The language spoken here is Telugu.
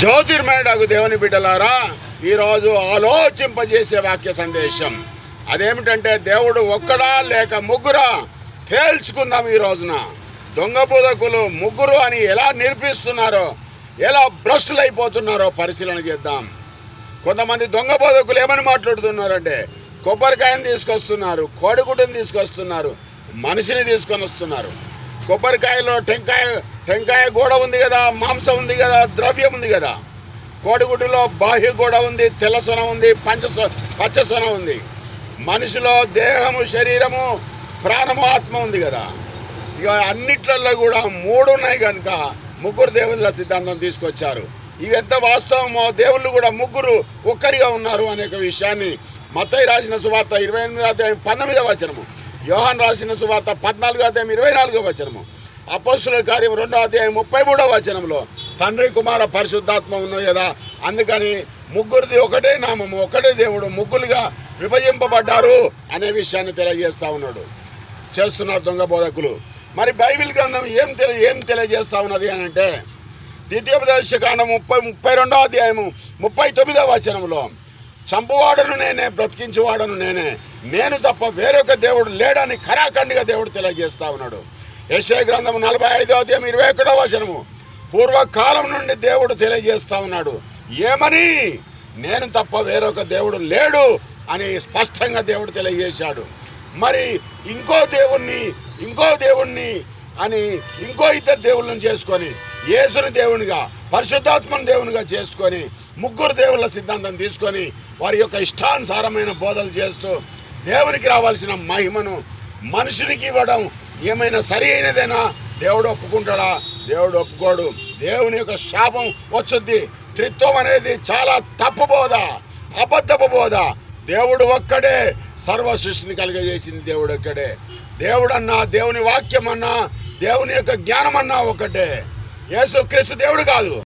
జ్యోతిర్మయుడకు దేవుని బిడ్డలారా ఈరోజు ఆలోచింపజేసే వాక్య సందేశం. అదేమిటంటే దేవుడు ఒక్కడా లేక ముగ్గురా తేల్చుకుందాం ఈ రోజున. దొంగ బోధకులు ముగ్గురు అని ఎలా నిర్పిస్తున్నారో ఎలా భ్రష్టులైపోతున్నారో పరిశీలన చేద్దాం. కొంతమంది దొంగ బోధకులు ఏమని మాట్లాడుతున్నారంటే కొబ్బరికాయని తీసుకొస్తున్నారు కోడిగుడ్డుని తీసుకొస్తున్నారు మనిషిని తీసుకొని వస్తున్నారు కొబ్బరికాయలో టెంకాయ టెంకాయ గోడ ఉంది కదా మాంసం ఉంది కదా ద్రవ్యం ఉంది కదా. కోడిగుడ్డులో బాహ్య గోడ ఉంది తెల్ల సొన ఉంది పంచ పచ్చ సొన ఉంది. మనిషిలో దేహము శరీరము ప్రాణము ఆత్మ ఉంది కదా. ఇక అన్నిట్లలో కూడా మూడు ఉన్నాయి కనుక ముగ్గురు దేవుళ్ళ సిద్ధాంతం తీసుకొచ్చారు. ఇవి ఎంత వాస్తవమో దేవుళ్ళు కూడా ముగ్గురు ఒక్కరిగా ఉన్నారు అనే విషయాన్ని మత్తయ్య రాసిన సువార్త ఇరవై ఎనిమిది అధ్యాయం పంతొమ్మిదవ వచనము. యోహాన్ రాసిన సువార్త పద్నాలుగో అధ్యాయం ఇరవై నాలుగో వచనము. అపోస్తుల కార్యం రెండో అధ్యాయం ముప్పై మూడో వచనంలో తండ్రి కుమార పరిశుద్ధాత్మ ఉన్నాయి కదా? అందుకని ముగ్గురిది ఒకటే నామము ఒకటే దేవుడు ముగ్గురుగా విభజింపబడ్డారు అనే విషయాన్ని తెలియజేస్తూ ఉన్నాడు. చేస్తున్నారు దొంగ బోధకులు. మరి బైబిల్ గ్రంథం ఏం తెలియ ఏం తెలియజేస్తూ ఉన్నది అని అంటే ద్వితీయోపదేశకాండం ముప్పై ముప్పై రెండో అధ్యాయము ముప్పై తొమ్మిదో వచనంలో చంపువాడను నేనే బ్రతికించువాడను నేనే. నేను తప్ప వేరొక దేవుడు లేడని ఖరాఖండిగా దేవుడు తెలియజేస్తా ఉన్నాడు. యశయ గ్రంథం నలభై ఐదో అధ్యాయం ఇరవై ఒకటో వచనము. పూర్వకాలం నుండి దేవుడు తెలియజేస్తా ఉన్నాడు. ఏమని? నేను తప్ప వేరొక దేవుడు లేడు అని స్పష్టంగా దేవుడు తెలియజేశాడు. మరి ఇంకో దేవుణ్ణి ఇంకో దేవుణ్ణి అని ఇంకో ఇద్దరు దేవుళ్ళని చేసుకొని యేసుని దేవునిగా పరిశుద్ధాత్మని దేవునిగా చేసుకొని ముగ్గురు దేవుళ్ళ సిద్ధాంతం తీసుకొని వారి యొక్క ఇష్టానుసారమైన బోధలు చేస్తూ దేవునికి రావాల్సిన మహిమను మనుషునికి ఇవ్వడం ఏమైనా సరి అయినదేనా? దేవుడు ఒప్పుకుంటాడా? దేవుడు ఒప్పుకోడు. దేవుని యొక్క శాపం వచ్చుద్ది. త్రిత్వం అనేది చాలా తప్పు బోధ అబద్ధపు బోధ. దేవుడు ఒక్కడే సర్వ సృష్టిని కలిగజేసింది దేవుడు ఒక్కడే. దేవుడన్నా దేవుని వాక్యం అన్నా దేవుని యొక్క జ్ఞానం అన్నా ఒకటే. యేసు క్రీస్తు దేవుడు కాదు.